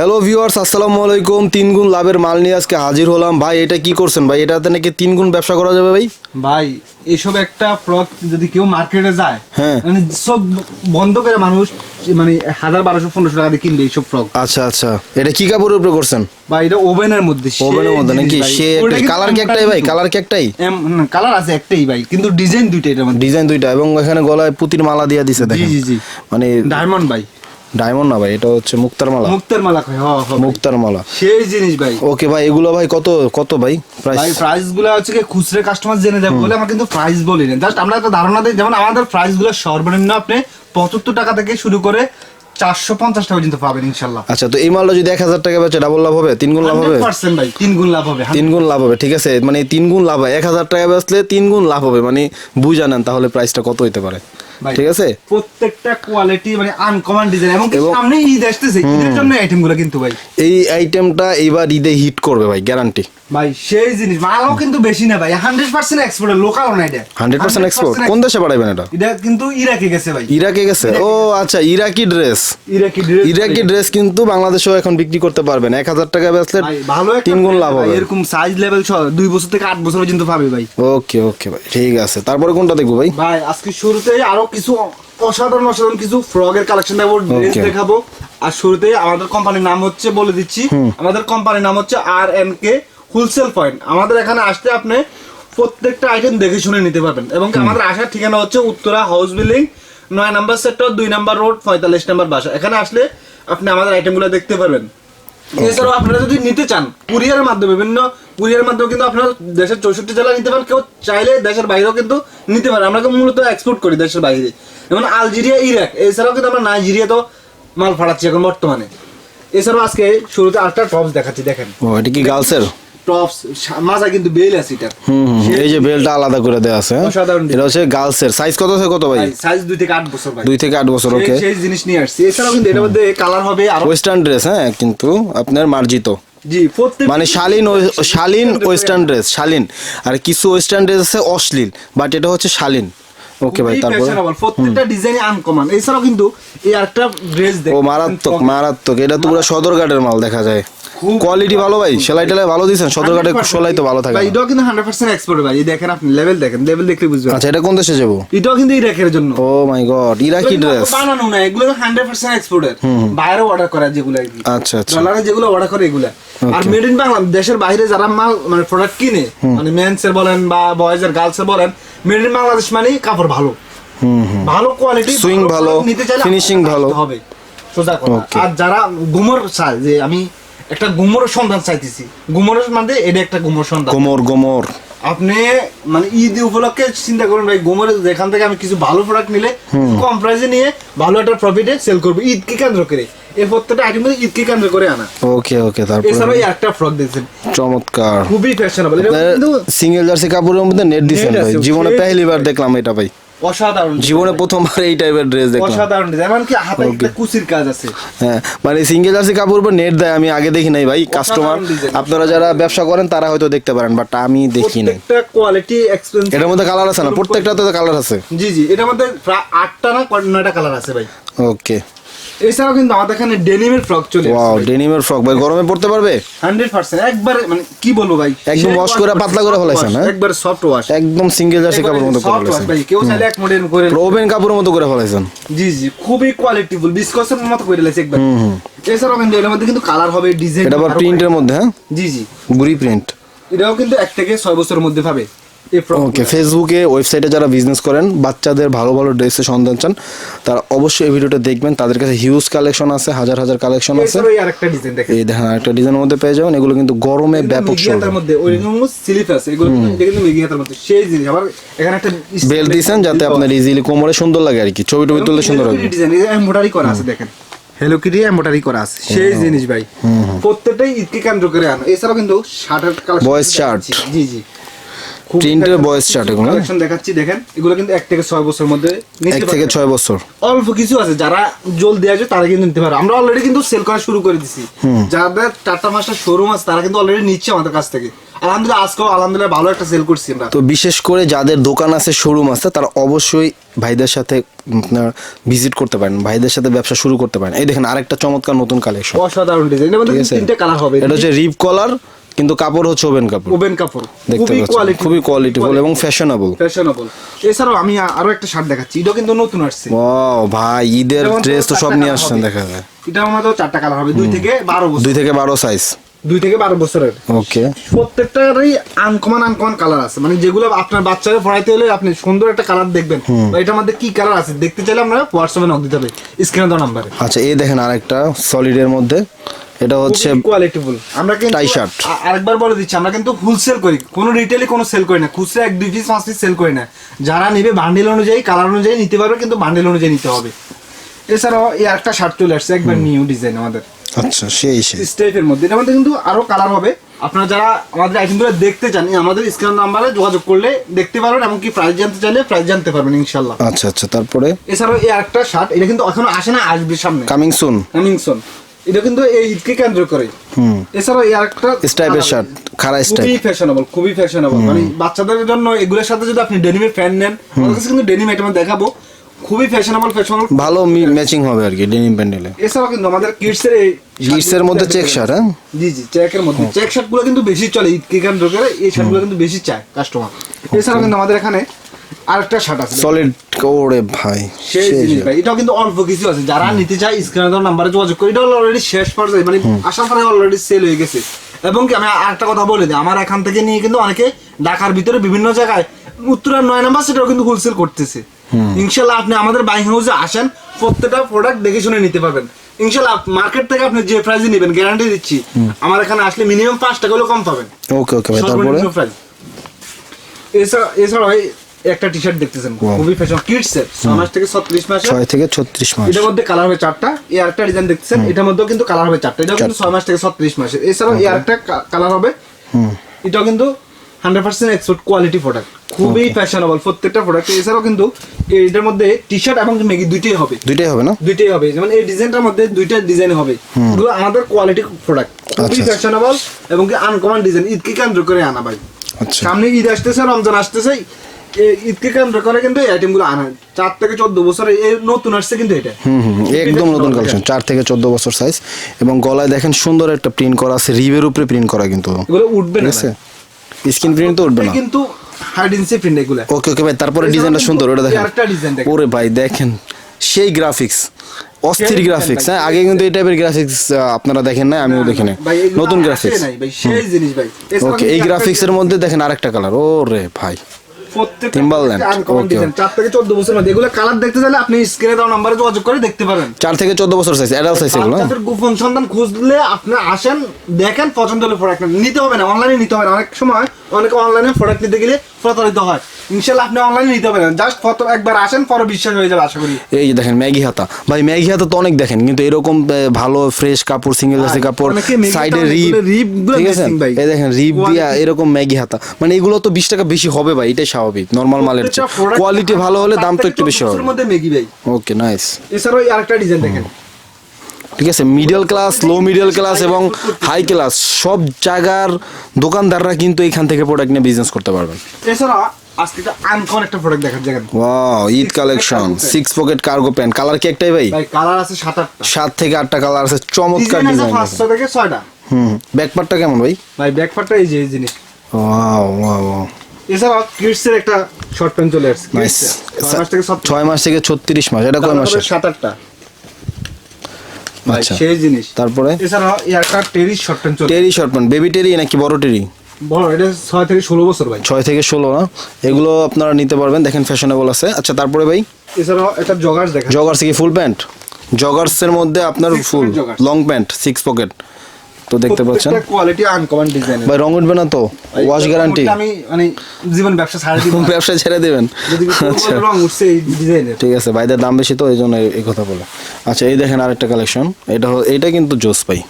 Hello viewers আসসালামু আলাইকুম। তিন গুণ লাভের মাল নিয়ে আজকে হাজির হলাম। ভাই এটা কি করছেন? ভাই এটাতে নাকি তিন গুণ ব্যবসা করা যাবে ভাই? ভাই এসব একটা ফ্রক যদি কেউ মার্কেটে যায় হ্যাঁ। মানে সব বন্ধ করে মানুষ মানে হাজার বারোশো পনেরোশো টাকা দিয়ে কিনবে এইসব ফ্রক আচ্ছা আচ্ছা। এটা কি কাপড়ের উপরে করছেন? বা এটা ওভেনের মধ্যে ওভেনের মধ্যে নাকি সে কালার কি একটাই ভাই? কালার কি একটাই? কালার আছে একটাই ভাই কিন্তু ডিজাইন দুইটা মধ্যে। ডিজাইন দুইটা এবং এখানে গলায় পুতির মালা দিয়ে দিছে দেখেন। জি জি। মানে ডায়মন্ড ভাই। ডায়মন্ড না ভাই? এটা হচ্ছে মুক্তার মালা। মুক্তার মালা। মুক্তার মালা। সেই জিনিস ভাই। ওকে ভাই এগুলো ভাই কত কত ভাই? ভাই প্রাইস প্রাইসগুলো হচ্ছে কি খুচরা কাস্টমার জেনে দেবে বলে আমরা কিন্তু প্রাইস বলি না। জাস্ট আমরা একটা ধারণা দিই যেমন আমাদের প্রাইসগুলো সর্বনিম্ন আপনি পঁচাত্তর টাকা থেকে শুরু করে চারশো পঞ্চাশ টাকা পর্যন্ত পাবেন ইনশাল্লাহ। আচ্ছা তো এই মালটা যদি এক হাজার টাকা বেচে ডাবল লাভ হবে? তিন গুণ লাভ হবে? ভাই তিন গুণ লাভ হবে তিন গুণ লাভ হবে ঠিক আছে? মানে তিন গুণ লাভ হয়। এক হাজার টাকা বেচলে তিন গুণ লাভ হবে মানে বুঝা নেন তাহলে প্রাইসটা কত হইতে পারে। ঠিক আছে? প্রত্যেকটা কোয়ালিটি মানে আনকমন ডিজাইন এবং সামনে ঈদ আসতেছে ঈদের জন্য আইটেমগুলো কিন্তু ভাই। এই আইটেমটা এইবার ঈদে হিট করবে ভাই গ্যারান্টি ভাই সেই জিনিস মালও কিন্তু বেশি না ভাই হান্ড্রেড পার্সেন্ট এক্সপোর্ট লোকাল না এটা। হান্ড্রেড পার্সেন্ট এক্সপোর্ট কোন দেশে পাঠাবেন এটা? এটা কিন্তু ইরাকে গেছে ভাই। ইরাকে গেছে? ও আচ্ছা Iraqi dress Iraqi dress Iraqi dress কিন্তু বাংলাদেশেও এখন বিক্রি করতে পারবেন। এক হাজার টাকা বেচলে ভালো তিন গুণ লাভ হবে। এরকম সাইজ লেভেল দুই বছর থেকে আট বছর পর্যন্ত পাবে ভাই। ওকে ওকে ভাই ঠিক আছে। তারপরে কোনটা দেখব ভাই? ভাই আজকে শুরুতে আরও কিছু অসাধারণ অসাধারণ কিছু ফ্রগের কালেকশন দেখাবো ড্রেস দেখাবো। আর শুরুতে আমাদের কোম্পানির নাম হচ্ছে বলে দিচ্ছি। আমাদের কোম্পানির নাম হচ্ছে R N K wholesale point আমাদের এখানে আসতে আপনি প্রত্যেকটা আইটেম দেখে শুনে নিতে পারবেন। এবং আমাদের আসার ঠিকানা হচ্ছে উত্তরা হাউস বিল্ডিং নয় নাম্বার সেক্টর দুই নাম্বার রোড পঁয়তাল্লিশ নাম্বার বাসা। এখানে আসলে আপনি আমাদের আইটেমগুলো দেখতে পারবেন। এছাড়াও আপনারা যদি নিতে চান কুরিয়ারের মাধ্যমে বিভিন্ন কুরিয়ারের মাধ্যমে কিন্তু আপনারা দেশের চৌষট্টি জেলা নিতে পারেন কেউ চাইলে দেশের বাইরেও কিন্তু নিতে পারেন আমরা মূলত এক্সপোর্ট করি দেশের বাইরে। যেমন আলজেরিয়া ইরাক এছাড়াও কিন্তু আমরা নাইজেরিয়া তো মাল ফাটাচ্ছি এখন বর্তমানে। এছাড়াও আজকে শুরুতে আটটা টপস দেখাচ্ছি দেখেন। ও এটা কি গার্লসের টপস মাজা কিন্তু বেল আছে এটা এই যে বেলটা আলাদা করে দেওয়া আছে? এটা হচ্ছে সাইজ কত থেকে কত ভাই? সাইজ দুই থেকে আট বছর ভাই। দুই থেকে আট বছর ওকে সেই- জিনিস নিয়ে আসছি। এছাড়াও কিন্তু এটার মধ্যে কালার হবে আরও ওয়েস্টার্ন ড্রেস হ্যাঁ কিন্তু আপনার মার্জিত। জি মানে শালীন শালীন ওয়েস্টার্ন ড্রেস শালীন। আর কিছু ওয়েস্টার্ন ড্রেস আছে অশ্লীল বাট এটা হচ্ছে শালীন। ওকে ভাই তারপর প্রত্যেকটা ডিজাইন আনকমন এছাড়াও কিন্তু এই একটা ড্রেস ও মারাত্মক মারাত্মক। এটা তো পুরো সদরঘাটের মাল দেখা যায়। কোয়ালিটি ভালো ভাই সেলাই টেলাই ভালো দিয়েছেন সদরঘাটের সেলাই তো ভালো থাকে ভাই। এটাও কিন্তু হান্ড্রেড পার্সেন্ট এক্সপোর্ট ভাই দেখেন আপনি লেভেল দেখেন লেভেল দেখলে বুঝবেন আচ্ছা এটা কোন দেশে যাব? এটাও কিন্তু ইরাকের জন্য। ও মাই গড ইরাকি ড্রেস বানানো না এগুলো হান্ড্রেড পার্সেন্ট এক্সপোর্টের বাইরে অর্ডার করা যেগুলো আচ্ছা আচ্ছা। ডলারে যেগুলো অর্ডার করে এগুলা। আর মেড ইন বাংলা দেশের বাইরে যারা মাল মানে প্রোডাক্ট কিনে মানে মেন্স এর বলেন বা বয়েজ এর গার্লস এর বলেন মেড ইন বাংলাদেশ মানে কাপড় ভালো। ভালো কোয়ালিটি Swing ভালো, finishing ভালো। হবে। সোজা কথা। আর যারা গুমর চায় যে আমি একটা গুমর সন্ধান চাইতেছি। গুমরের মানে এটা একটা গুমর সন্ধান। গোমর গোমর। আপনি মানে ঈদ উপলক্ষে চিন্তা করুন ভাই গোমরে যেখান থেকে আমি কিছু ভালো প্রোডাক্ট নিলে কম প্রাইসে নিয়ে ভালো একটা প্রফিটে সেল করব। ঈদকে কেন্দ্র করে। এই প্রত্যেকটা আইটেম ঈদকে কেন্দ্র করে আনা। ওকে ওকে তারপর এছাড়াও এই একটা ফ্রক দেখছেন চমৎকার। খুবই ফ্যাশনেবল কিন্তু সিঙ্গেল জার্সি কাপড়ের মধ্যে নেট Net ভাই। জীবনে পেহলি বার দেখলাম এটা ভাই। অসাধারণ জীবনে প্রথমবার এই টাইপের ড্রেস দেখলাম। অসাধারণ ডিজাইন এমনকি হাতে একটা কুচির কাজ আছে। হ্যাঁ মানে সিঙ্গেল জার্সি কাপড় উপর নেট দেয় আমি আগে দেখি নাই ভাই কাস্টমার আপনারা যারা ব্যবসা করেন তারা হয়তো দেখতে পারেন বাট আমি দেখি নাই। প্রত্যেকটা কোয়ালিটি এক্সপেন্সিভ এটার মধ্যে কালার আছে না? প্রত্যেকটাতে কালার আছে। জি জি এটার মধ্যে আটটা না নয়টা কালার আছে ভাই। ওকে এছাড়াও কিন্তু আমাদের এখানে ডেনিমের ফ্রক চলে ওয়াও ডেনিমের ফ্রক ভাই গরমে পড়তে পারবে? Hundred percent. একবার মানে কি বলব ভাই? একদম wash করে পাতলা করে ফেলাইছেন, হ্যাঁ? একবার সফট ওয়াশ একদম সিঙ্গেল জার্সি কাপড়ের মতো করে ফেলেছেন ভাই কেউ চাইলে এক মডেল করে ওভেন কাপড়ের মতো করে ফেলাইছেন। জি জি খুবই কোয়ালিটিফুল বিস্কসের মতো করে লেছে একবার। এছাড়াও কিন্তু এর মধ্যে কিন্তু কালার হবে ডিজাইন এটা আবার প্রিন্টের মধ্যে হ্যাঁ? জি জি। গুড়ি প্রিন্ট এটাও কিন্তু এক থেকে ছয় বছরের মধ্যে পাবে। ওকে ফেসবুকে ওয়েবসাইটে যারা বিজনেস করেন বাচ্চাদের ভালো ভালো ড্রেসের সন্ধান চান তারা অবশ্যই এই ভিডিওটা দেখবেন। তাদের কাছে হিউজ কালেকশন আছে হাজার হাজার কালেকশন আছে। এই আরেকটা ডিজাইন দেখেন। ডিজাইনের মধ্যে পেয়ে যাবেন। এগুলো কিন্তু গরমে ব্যাপক চলবে মধ্যে ওই রকম আছে এগুলো কিন্তু- এটা কিন্তু মিগিয়াতার মধ্যে সেই জিনিস। আবার বেল দিয়েছেন যাতে আপনার ইজিলি কোমরে সুন্দর লাগে আর কি ছবি টবি তুললে সুন্দর হবে ডিজাইন এমব্রয়ডারি করা আছে দেখেন। হ্যালো কিটি এমব্রয়ডারি করা আছে সেই জিনিস ভাই। প্রত্যেকটাই ঈদকে কেন্দ্র করে আনো। এছাড়াও কিন্তু শার্টের কালেকশন shirt। জি জি। এর বয়স chart এগুলো, কালেকশন দেখাচ্ছি দেখেন এগুলো কিন্তু এক থেকে ছয় বছরের মধ্যে এক থেকে ছয় বছর। অল্প কিছু আছে যারা জলদি আসবে তারা কিন্তু নিতে পারে আমরা অলরেডি কিন্তু সেল করা শুরু করে দিছি। যাদের টাটা মাস্টার শোরুম আছে তারা কিন্তু অলরেডি নিচ্ছে আমাদের কাছ থেকে। আলহামদুলিল্লাহ আজকেও আলহামদুলিল্লাহ ভালো একটা সেল করছি আমরা। তো বিশেষ করে যাদের দোকান আছে শোরুম আছে তারা অবশ্যই ভাইদের সাথে ভিজিট করতে পারেন ভাইদের সাথে ব্যবসা শুরু করতে পারেন। এই দেখেন আরেকটা চমৎকার নতুন কালেকশন অসাধারণ ডিজাইন তিনটে কালার হবে। এটা হচ্ছে রিপ কলার কিন্তু কাপড় হচ্ছে ওভেন কাপড়। ওভেন কাপড়। দেখতে পাচ্ছেন। কোয়ালিটি খুবই কোয়ালিটিফুল এবং ফ্যাশনেবল ফ্যাশনেবল এছাড়াও আমি আরও একটা শার্ট দেখাচ্ছি এটাও কিন্তু নতুন আসছে। ওয়াও ভাই ঈদের ড্রেস তো সব নিয়ে আসছেন দেখা যায়। এটার মধ্যে চারটা কালার হবে দুই থেকে বারো বছর। দুই থেকে বারো সাইজ দুই থেকে বারো বছরের। ওকে প্রত্যেকটারই আনকমন আনকমন কালার আছে। মানে যেগুলো আপনার বাচ্চাকে পড়াইতে হলে আপনি সুন্দর একটা কালার দেখবেন। এটার মধ্যে কি কালার আছে? দেখতে চাইলে আমরা হোয়াটসঅ্যাপে নক দিতে হবে স্ক্রিনে দেওয়া নাম্বারে আচ্ছা এই দেখেন আরেকটা সলিডের মধ্যে। এটা হচ্ছে কোয়ালিটিফুল আমরা কিন্তু টাই শার্ট। আরেকবার বলে দিচ্ছি আমরা কিন্তু হোলসেল করি। কোনো রিটেলে কোনো সেল করি না। খুচরা এক দুই পিস পাঁচ পিস সেল করি না। যারা নেবে বান্ডেল অনুযায়ী কালার অনুযায়ী নিতে পারবে কিন্তু বান্ডেল অনুযায়ী নিতে হবে। এছাড়াও এই একটা শার্ট চলে আসছে একবার নিউ ডিজাইন আমাদের। আচ্ছা সেই সেই। স্টেপের মধ্যে। এটার মধ্যে কিন্তু আরও কালার হবে। আপনারা যারা আমাদের আইটেম আইটেমগুলো দেখতে চান আমাদের স্ক্রিন নাম্বারে যোগাযোগ করলে দেখতে পারবেন এমনকি প্রাইস জানতে চাইলে প্রাইস জানতে পারবেন ইনশাল্লাহ আচ্ছা আচ্ছা তারপরে? এছাড়াও এই আরেকটা শার্ট এটা কিন্তু এখনও আসে না আসবে সামনে। কামিং সুন হ্যামিংসন এটা কিন্তু এই ঈদকে কেন্দ্র করে। এছাড়াও এই আরেকটা স্টাইপের শার্ট স্টাইপ খুবই ফ্যাশনেবল খুবই ফ্যাশনেবল মানে বাচ্চাদের জন্য এগুলোর সাথে যদি আপনি ডেনিমের ফ্যান নেন কাছে কিন্তু ডেনিম আইটেম দেখাবো। খুবই ফ্যাশনেবল ফ্যাশনেবল ভালো ম্যাচিং হবে আর কি ডেনিম প্যান্ডেলে এছাড়াও কিন্তু আমাদের কিডস এর এই এর মধ্যে check shirt, হ্যাঁ? জি জি চেকের মধ্যে। চেক শার্টগুলো কিন্তু বেশি চলে ঈদকে কেন্দ্র করে এই শার্টগুলো কিন্তু বেশি চায় কাস্টমার এছাড়াও কিন্তু আমাদের এখানে আরেকটা শার্ট আছে। সলিড ওরে ভাই সেই জিনিস ভাই এটাও কিন্তু অল্প কিছু আছে। যারা নিতে চায় স্ক্রিনে দেওয়া নাম্বারে যোগাযোগ করে এটা অলরেডি শেষ পর্যায়ে মানে আসার পরে অলরেডি সেল হয়ে গেছে। এবং কি আমি আরেকটা কথা বলে দিই আমার এখান থেকে নিয়ে কিন্তু অনেকে ঢাকার ভিতরে বিভিন্ন জায়গায় উত্তরার নয় নাম্বার সেটাও কিন্তু হোলসেল করতেছে। ইনশাল্লাহ আপনি আমাদের বাইং হাউসে আসেন প্রত্যেকটা প্রোডাক্ট দেখে শুনে নিতে পারবেন। ইনশাল্লাহ মার্কেট থেকে আপনি যে প্রাইসে নেবেন গ্যারান্টি দিচ্ছি আমার এখানে আসলে মিনিমাম পাঁচ টাকা হলেও কম পাবেন। ওকে ওকে ভাই তারপরে? এছাড়া এছাড়া একটা টি শার্ট দেখতেছেন খুবই ফ্যাশন কিডস এর মাস থেকে ছত্রিশ মাসে ছয় থেকে ছত্রিশ মাস। এটার মধ্যে কালার হবে চারটা এই আরেকটা ডিজাইন দেখতেছেন এটার মধ্যেও কিন্তু কালার হবে চারটা এটাও কিন্তু ছয় মাস থেকে ছত্রিশ মাসে এছাড়াও এই আরেকটা কালার হবে। এটাও কিন্তু hundred percent export quality product খুবই ফ্যাশনেবল প্রত্যেকটা প্রোডাক্ট এছাড়াও কিন্তু এটার মধ্যে টি শার্ট এবং মেগি দুইটাই হবে। দুইটাই হবে না? দুইটাই হবে। যেমন এই ডিজাইনটার মধ্যে দুইটা ডিজাইন হবে। এগুলো আমাদের কোয়ালিটি প্রোডাক্ট খুবই আচ্ছা। ফ্যাশনেবল এবং কি আনকমন ডিজাইন ঈদকে কেন্দ্র করে আনা ভাই। আচ্ছা। সামনে ঈদ আসতেছে রমজান আসতেছে ঈদকে কেন্দ্র করে কিন্তু এই আইটেমগুলো আনা হয়। চার থেকে চোদ্দ বছরে এই নতুন আসছে কিন্তু এটা। হুম হুম একদম নতুন কালেকশন চার থেকে চোদ্দ বছর সাইজ এবং গলায় দেখেন সুন্দর একটা প্রিন্ট করা আছে রিবের উপরে প্রিন্ট করা কিন্তু। এগুলো উঠবে না স্ক্রিন প্রিন্ট তো উঠবে না। কিন্তু হার্ড ইনসি প্রিন্ট এগুলো। ওকে ওকে ভাই তারপরে ডিজাইনটা সুন্দর ওটা দেখেন। ওরে ভাই দেখেন সেই গ্রাফিক্স অস্থির গ্রাফিক্স হ্যাঁ আগে কিন্তু এই টাইপের গ্রাফিক্স আপনারা দেখেন না আমিও দেখি ভাই, নতুন গ্রাফিক্স ওকে এই আরেকটা গ্রাফিক্স এর মধ্যে দেখেন আরেকটা কালার ওরে ভাই। চার থেকে চোদ্দ বছর মধ্যে। এগুলো কালার দেখতে চাইলে আপনি স্ক্রিনে দেওয়া নাম্বারে যোগাযোগ করে দেখতে পারেন। চার থেকে চোদ্দ বছর সাইজ অ্যাডাল্ট সাইজ এগুলো হ্যাঁ? গোপন সন্তান খুঁজলে আপনি আসেন দেখেন পছন্দ হলে প্রোডাক্ট নিতে হবে না অনলাইনে নিতে হবে না। অনেক সময় অনেকে অনলাইনে প্রোডাক্ট নিতে গেলে প্রতারিত হয়। ইনশাল্লাহ আপনি অনলাইনে নিতে হবে না জাস্ট ফটো একবার আসেন পরে বিশ্বাস হয়ে যাবে আশা করি। এই যে দেখেন ম্যাগি হাতা। ভাই ম্যাগি হাতা তো অনেক দেখেন কিন্তু এরকম ভালো ফ্রেশ কাপড় সিঙ্গেল জার্সি কাপড় সাইডে রিপ রিপ ঠিক আছে? এই দেখেন রিপ দিয়া এরকম ম্যাগি হাতা। মানে এগুলো তো বিশ টাকা বেশি হবে ভাই এটাই স্বাভাবিক নর্মাল মালের চেয়ে। কোয়ালিটি ভালো হলে দাম তো একটু বেশি হবে। ওকে নাইস এছাড়াও আরেকটা ডিজাইন দেখেন। ঠিক আছে middle class low middle class এবং হাই ক্লাস সব জায়গার দোকানদাররা কিন্তু এখান থেকে প্রোডাক্ট নিয়ে বিজনেস করতে পারবেন। এছাড়া আজকে আনকমন একটা প্রোডাক্ট দেখার জায়গা। Wow Eid collection six pocket cargo pant colour কি একটাই ভাই? কালার আছে থেকে আটটা কালার আছে চমৎকার ডিজাইন আছে থেকে হুম ব্যাকপার্টটা কেমন ভাই? ভাই ব্যাকপার্টটা এই যে এই জিনিস। ওয়াও ওয়াও ওয়াও এছাড়াও কিডস এর একটা শর্ট প্যান্ট চলে আসছে। এর। ছয় মাস থেকে ছয় মাস থেকে ছত্রিশ মাস। এটা কয় মাসে সাত আটটা আচ্ছা। সেই জিনিস। তারপরে? এছাড়াও এই একটা short pant terry short pant baby terry নাকি বড় টেরি? বড় এটা ছয় থেকে ষোলো বছর ভাই। ছয় থেকে ষোলো না? এগুলো আপনারা নিতে পারবেন। দেখেন ফ্যাশনেবল আছে। আচ্ছা তারপরে ভাই? এছাড়াও একটা জগার্স দেখা জগার্স কি ফুল প্যান্ট জগার্সের মধ্যে আপনার full long pant six pocket তো দেখতে পাচ্ছেন। কোয়ালিটি আনকমন ডিজাইন ভাই রং উঠবে না তো? ওয়াশ গ্যারান্টি আমি মানে জীবন ব্যবসা ছাড়া দিব ব্যবসা ছেড়ে দেবেন? আচ্ছা। রং উঠছে এই ডিজাইনের ঠিক আছে ভাইদের দাম বেশি তো এই জন্য এই- কথা বলে। আচ্ছা এই দেখেন আরেকটা কালেকশন এটা এটা কিন্তু জোস পাই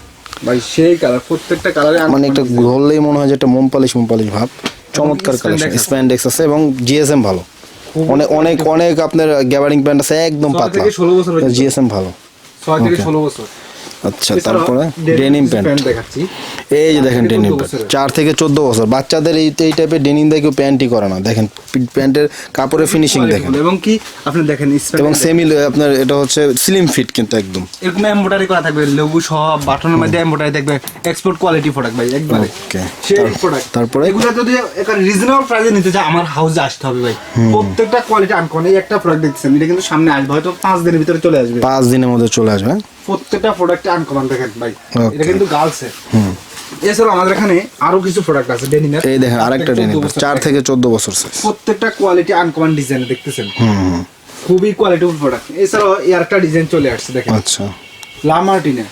ভাই সেই কালার প্রত্যেকটা কালারে মানে একটা ধরলেই মনে হয় যে একটা মোম পালিশ মোম পালিশ ভাব। চমৎকার কালেকশন। স্প্যান্ডেক্স আছে। এবং জিএসএম ভালো। অনেক অনেক অনেক আপনার গ্যাবারিং প্যান্ট আছে একদম পাতলা। জিএসএম ভালো। ছয় থেকে. ষোলো বছর। আচ্ছা তারপরে ডেনিম প্যান্ট দেখাচ্ছি। এই যে দেখেন ডেনিম প্যান্ট চার থেকে চোদ্দ বছর। বাচ্চাদের এই এই টাইপের ডেনিম দিয়ে কেউ প্যান্টই করে না। দেখেন প্যান্টের কাপড়ের ফিনিশিং দেখেন। এবং কি আপনি দেখেন এবং সেমি আপনার এটা হচ্ছে স্লিম ফিট কিন্তু একদম। এরকম এমব্রয়ডারি করা থাকবে লেবু সব বাটনের মধ্যে এমব্রয়ডারি থাকবে এক্সপোর্ট কোয়ালিটি প্রোডাক্ট ভাই একবারে. সেই প্রোডাক্ট তারপরে? এগুলো যদি একটা রিজনেবল প্রাইসে নিতে চাই আমার হাউসে আসতে হবে ভাই। প্রত্যেকটা কোয়ালিটি আনকন এই একটা প্রোডাক্ট দেখছেন এটা কিন্তু সামনে আসবে হয়তো পাঁচ দিনের ভিতরে চলে আসবে। পাঁচ দিনের মধ্যে চলে আসবে প্রত্যেকটা প্রোডাক্ট আনকমন দেখেন ভাই। এটা কিন্তু গার্লস এর। এছাড়াও আমাদের এখানে আরও কিছু প্রোডাক্ট আছে ডেনিমের এই দেখেন আরেকটা ডেনিমের চার থেকে চোদ্দ বছর সাইজ প্রত্যেকটা কোয়ালিটি আনকমন ডিজাইন দেখতেছেন। খুবই কোয়ালিটিফুল প্রোডাক্ট এছাড়াও এয়ারটা ডিজাইন চলে আসছে দেখেন। আচ্ছা। লামার্টিনে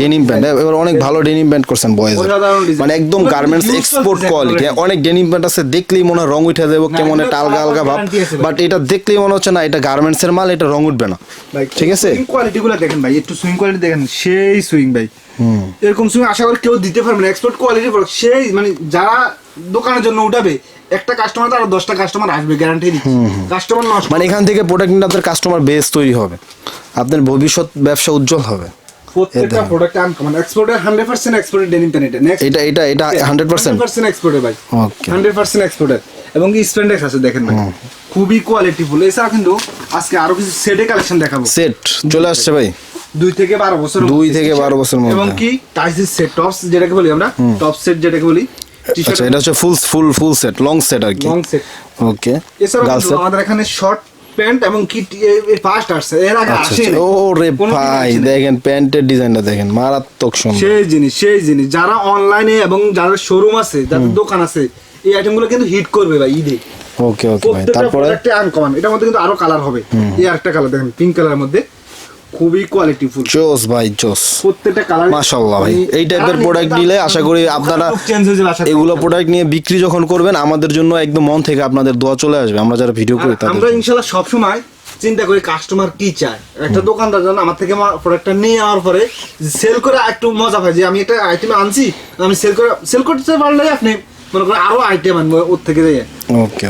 ডেনিম প্যান্ট এবার অনেক ভালো ডেনিম প্যান্ট করছেন বয়েজ মানে একদম গার্মেন্টস এক্সপোর্ট কোয়ালিটি অনেক ডেনিম প্যান্ট আছে দেখলেই মনে হয় রং উঠে দেবো কেমন একটা আলগা আলগা ভাব। বাট এটা দেখলেই মনে হচ্ছে না এটা গার্মেন্টস এর মাল এটা রং উঠবে না। ঠিক আছে? সুইং কোয়ালিটি দেখেন ভাই একটু সুইং কোয়ালিটি দেখেন সেই সুইং ভাই। এরকম সুইং আশা করি কেউ দিতে পারবে না এক্সপোর্ট কোয়ালিটি সেই মানে যারা দোকানের জন্য উঠাবে একটা কাস্টমার আর দশটা কাস্টমার আসবে গ্যারান্টি দিচ্ছি। কাস্টমার নষ্ট মানে এখান থেকে প্রোডাক্ট নিলে আপনার কাস্টমার বেস তৈরি হবে। আপনার ভবিষ্যৎ ব্যবসা উজ্জ্বল হবে। প্রত্যেকটা প্রোডাক্ট আনকমন ডেনিম এটা। নেক্সট এটা এটা এটা ভাই. হান্ড্রেড পার্সেন্ট এক্সপোর্টের এবং কি আছে দেখেন ভাই। খুবই কোয়ালিটিফুল এছাড়া কিন্তু আজকে আরও কিছু সেটে কালেকশন দেখাবো। সেট চলে আসছে ভাই। দুই থেকে বারো বছর দুই থেকে বারো মধ্যে। এবং কি টাইসের সেট টপস যেটাকে বলি আমরা টপ সেট যেটাকে বলি আচ্ছা এটা হচ্ছে full full full set long set আর কি? লং সেট ওকে এছাড়াও আমাদের এখানে শর্ট প্যান্ট এবং কি ফার্স্ট আসছে এর আগে আসে। ও রে ভাই দেখেন প্যান্টের ডিজাইনটা দেখেন মারাত্মক সুন্দর। সেই জিনিস সেই জিনিস। যারা অনলাইনে এবং যাদের শোরুম আছে যাদের দোকান আছে এই আইটেমগুলো কিন্তু হিট করবে ভাই ঈদে। ওকে ওকে ভাই। তারপরে? প্রোডাক্টে আনকমন এটার মধ্যে কিন্তু আরও কালার হবে। এই আরেকটা কালার দেখেন পিঙ্ক কালারের মধ্যে। খুবই কোয়ালিটিফুল জোস ভাই জোস প্রত্যেকটা কালার মাশাআল্লাহ ভাই। এই এর product নিলে আশা করি আপনারা। এগুলো প্রোডাক্ট নিয়ে বিক্রি যখন করবেন আমাদের জন্য একদম মন থেকে আপনাদের দোয়া চলে আসবে। আমরা যারা ভিডিও করি তাদের আমরা জন্য। ইনশাল্লাহ সবসময় চিন্তা করি কাস্টমার কি চায়। একটা দোকানদার যেন আমার থেকে প্রোডাক্টটা নিয়ে যাওয়ার পরে সেল করে একটু মজা পায়। যে আমি একটা আইটেম আনছি আমি সেল করে সেল করতে পারলে আপনি মনে করেন আরও আইটেম আনব ওর থেকে যাই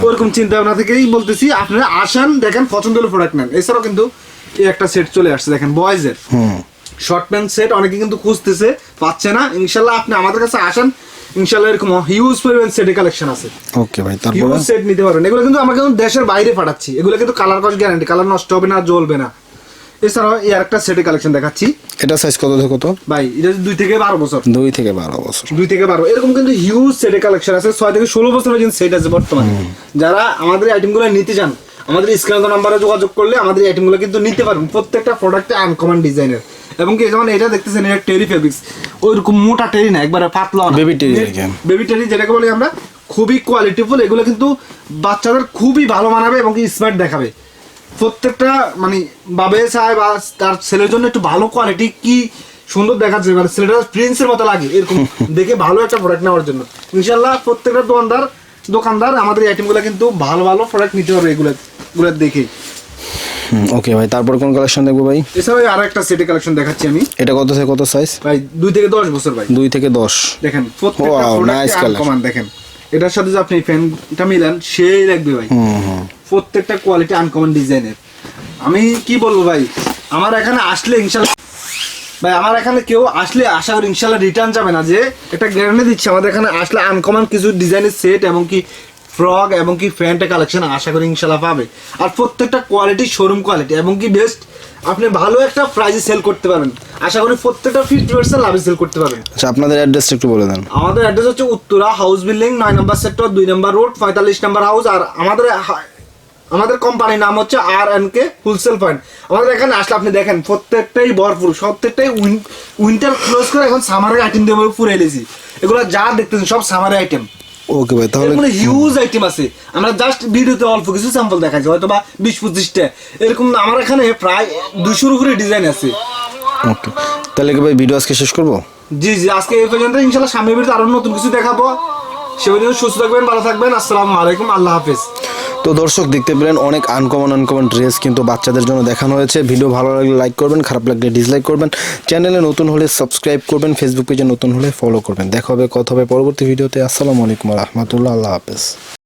ওরকম চিন্তা ভাবনা থেকেই বলতেছি আপনারা আসেন দেখেন পছন্দ হলে প্রোডাক্ট নেন। এছাড়াও কিন্তু একটা সেট চলে আসছে দেখেন বয়েজের শর্ট প্যান্ট সেট অনেকে কিন্তু খুঁজতেছে পাচ্ছে না। ইনশাল্লাহ আপনি আমাদের কাছে আসেন ইনশাল্লাহ এরকম হিউজ পরিমাণ সেটের কালেকশন আছে। ওকে ভাই তারপরে? হিউজ সেট নিতে পারবেন। এগুলো কিন্তু আমরা কিন্তু দেশের বাইরে পাঠাচ্ছি। এগুলো কিন্তু কালার কস গ্যারান্টি কালার নষ্ট হবে না জ্বলবে না। এছাড়াও এই আরেকটা সেটের কালেকশন দেখাচ্ছি। এটা সাইজ কত থেকে কত? ভাই এটা দুই থেকে বারো বছর। দুই থেকে বারো বছর। দুই থেকে বারো। এরকম কিন্তু হিউজ সেটের কালেকশন আছে। ছয় থেকে ষোলো বছর পর্যন্ত সেট আছে বর্তমানে। যারা আমাদের আইটেমগুলো নিতে চান আমাদের স্ক্রিন নাম্বারে যোগাযোগ করলে আমাদের আইটেমগুলো কিন্তু নিতে পারবেন প্রত্যেকটা প্রোডাক্টে আনকমন ডিজাইনের এবং কি যেমন এটা দেখতেছেন এটা টেরি ফেব্রিক্স ওইরকম মোটা টেরি না একবারে পাতলা আর কি। বেবি টেরি যেটাকে বলি আমরা খুবই কোয়ালিটিফুল এগুলো কিন্তু বাচ্চাদের খুবই ভালো মানাবে এবং স্মার্ট দেখাবে। প্রত্যেকটা মানে বাবে চায় বা তার ছেলের জন্য একটু ভালো কোয়ালিটি কি সুন্দর দেখাচ্ছে মানে ছেলেটা প্রিন্সের মতো লাগে এরকম দেখে ভালো একটা প্রোডাক্ট নেওয়ার জন্য। ইনশাল্লাহ প্রত্যেকটা দোকানদার দোকানদার আমাদের আইটেমগুলো কিন্তু ভালো ভালো প্রোডাক্ট নিতে পারবে এগুলো এগুলো দেখে। ওকে ভাই তারপর কোন কালেকশন দেখব ভাই? এছাড়াও আর একটা সেটের কালেকশন দেখাচ্ছি আমি। এটা কত থেকে কত সাইজ ভাই দুই থেকে দশ বছর ভাই। দুই থেকে দশ। দেখেন প্রত্যেকটা দেখেন। এটার সাথে যে আপনি ফ্যানটা মিলান সেই লাগবে ভাই। প্রত্যেকটা কোয়ালিটি আনকমন ডিজাইনের আমি কি বলব ভাই আমার এখানে আসলে ইনশাল্লাহ ভাই আমার এখানে কেউ আসলে আশা করি ইনশাল্লাহ রিটার্ন যাবে না যে একটা গ্যারান্টি দিচ্ছে। আমাদের এখানে আসলে আনকমন কিছু ডিজাইনের সেট এবং কি ফ্রক এবং কি প্যান্টের কালেকশন আশা করি ইনশাল্লাহ পাবে। আর প্রত্যেকটা কোয়ালিটি শোরুম কোয়ালিটি এবং কি বেস্ট আপনি ভালো একটা প্রাইজে সেল করতে পারবেন। আশা করি প্রত্যেকটা ফিফটি পার্সেন্ট লাভে সেল করতে পারবেন। আচ্ছা আপনাদের অ্যাড্রেসটা একটু বলে দেন। আমাদের অ্যাড্রেস হচ্ছে উত্তরা হাউস বিল্ডিং নয় নম্বর সেক্টর দুই নম্বর রোড পঁয়তাল্লিশ নম্বর হাউস আর আমাদের আমাদের কোম্পানির নাম হচ্ছে R N K wholesale point আমাদের এখানে আসলে আপনি দেখেন প্রত্যেকটাই ভরপুর প্রত্যেকটাই উইন্টার ক্লোজ করে এখন সামারের আইটেম দিয়ে পুরো এলেছি এগুলো যা দেখতেছেন সব সামারের আইটেম ওকে ভাই তাহলে মধ্যে হিউজ আইটেম আছে। আমরা জাস্ট ভিডিওতে অল্প কিছু স্যাম্পল দেখাচ্ছি হয়তো বা বিশ পঁচিশটা। এরকম না, আমার এখানে প্রায় দুশোর উপরে ডিজাইন আছে। ওকে তাহলে কি ভাই ভিডিও আজকে শেষ করব? জি জি আজকে এই পর্যন্ত ইনশাল্লাহ সামনের ভিডিওতে আরও নতুন কিছু দেখাবো। সে পর্যন্ত সুস্থ থাকবেন ভালো থাকবেন। আসসালামু আলাইকুম আল্লাহ হাফেজ। তো দর্শক, দেখতে পেলেন অনেক আনকমন আনকমন ড্রেস কিন্তু বাচ্চাদের জন্য দেখানো হয়েছে। ভিডিও ভালো লাগলে লাইক করবেন, খারাপ লাগলে ডিসলাইক করবেন। চ্যানেলে নতুন হলে সাবস্ক্রাইব করবেন ফেসবুক পেজে নতুন হলে ফলো করবেন। দেখা হবে, কথা হবে পরবর্তী ভিডিওতে আসসালামু আলাইকুম রহমতুল্লাহ। আল্লাহ হাফেজ।